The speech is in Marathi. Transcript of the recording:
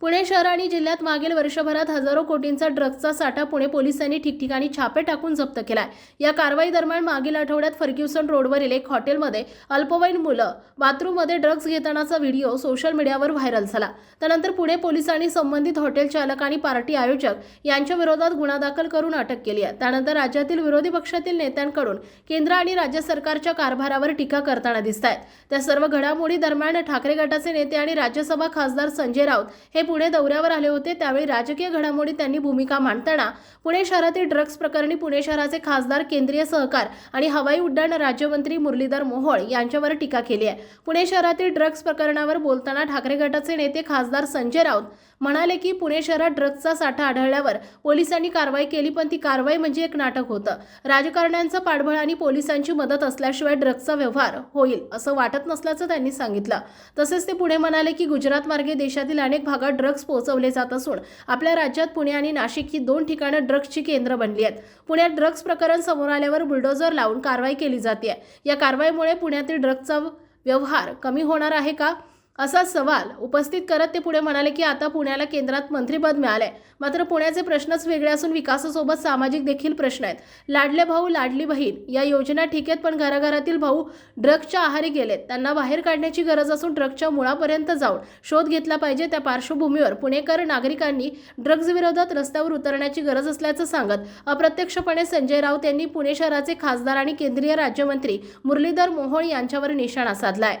पुणे शहर आणि जिल्ह्यात मागील वर्षभरात हजारो कोटींचा ड्रग्जचा साठा पुणे पोलिसांनी ठिकठिकाणी छापे टाकून जप्त केलाय. या कारवाई दरम्यान मागील आठवड्यात फर्ग्युसन रोडवरील एक हॉटेलमध्ये अल्पवयीन मुलं बाथरूममध्ये ड्रग्ज घेतानाचा व्हिडिओ सोशल मीडियावर व्हायरल झाला. त्यानंतर पुणे पोलिसांनी संबंधित हॉटेल चालक आणि पार्टी आयोजक यांच्या विरोधात गुन्हा दाखल करून अटक केली आहे. त्यानंतर राज्यातील विरोधी पक्षातील नेत्यांकडून केंद्र आणि राज्य सरकारच्या कारभारावर टीका करताना दिसत आहेत त्या सर्व घडामोडी दरम्यान ठाकरे गटाचे नेते आणि राज्यसभा खासदार संजय राऊत हे पुणे दौऱ्यावर आले होते त्यावेळी राजकीय घडामोडी त्यांनी भूमिका मांडताना पुणे शहरातील ड्रग्ज प्रकरणी पुणे शहराचे खासदार केंद्रीय सहकार आणि हवाई उड्डाण राज्यमंत्री मुरलीधर मोहोळ यांच्यावर टीका केली आहे. पुणे शहरातील ड्रग्ज प्रकरणावर बोलताना ठाकरे गटाचे नेते खासदार संजय राऊत म्हणाले की पुणे शहरात ड्रग्जचा साठा आढळल्यावर पोलिसांनी कारवाई केली पण ती कारवाई म्हणजे एक नाटक होतं. राजकारण्यांचं पाठबळ आणि पोलिसांची मदत असल्याशिवाय ड्रग्जचा व्यवहार होईल असं वाटत नसल्याचं त्यांनी सांगितलं. तसेच ते पुढे म्हणाले की गुजरात मार्गे देशातील अनेक भागात ड्रग्ज पोहोचवले जात असून आपल्या राज्यात पुणे आणि नाशिक ही दोन ठिकाणं ड्रग्जची केंद्र बनली आहेत. पुण्यात ड्रग्ज प्रकरण समोर आल्यावर बुलडोझर लावून कारवाई केली जाते या कारवाईमुळे पुण्यातील ड्रग्जचा व्यवहार कमी होणार आहे का? असा सवाल उपस्थित करत ते पुढे म्हणाले की आता पुण्याला केंद्रात मंत्रीपद मिळाले मात्र पुण्याचे प्रश्नच वेगळे असून विकासासोबत सामाजिक देखील प्रश्न आहेत. लाडले भाऊ लाडली बहीण या योजना ठीक आहेत पण घराघरातील भाऊ ड्रग्जच्या आहारी गेलेत. त्यांना बाहेर काढण्याची गरज असून ड्रग्जच्या मुळापर्यंत जाऊन शोध घेतला पाहिजे. त्या पार्श्वभूमीवर पुणेकर नागरिकांनी ड्रग्ज विरोधात रस्त्यावर उतरण्याची गरज असल्याचं सांगत अप्रत्यक्षपणे संजय राऊत यांनी पुणे शहराचे खासदार आणि केंद्रीय राज्यमंत्री मुरलीधर मोहोळ यांच्यावर निशाणा साधलाय.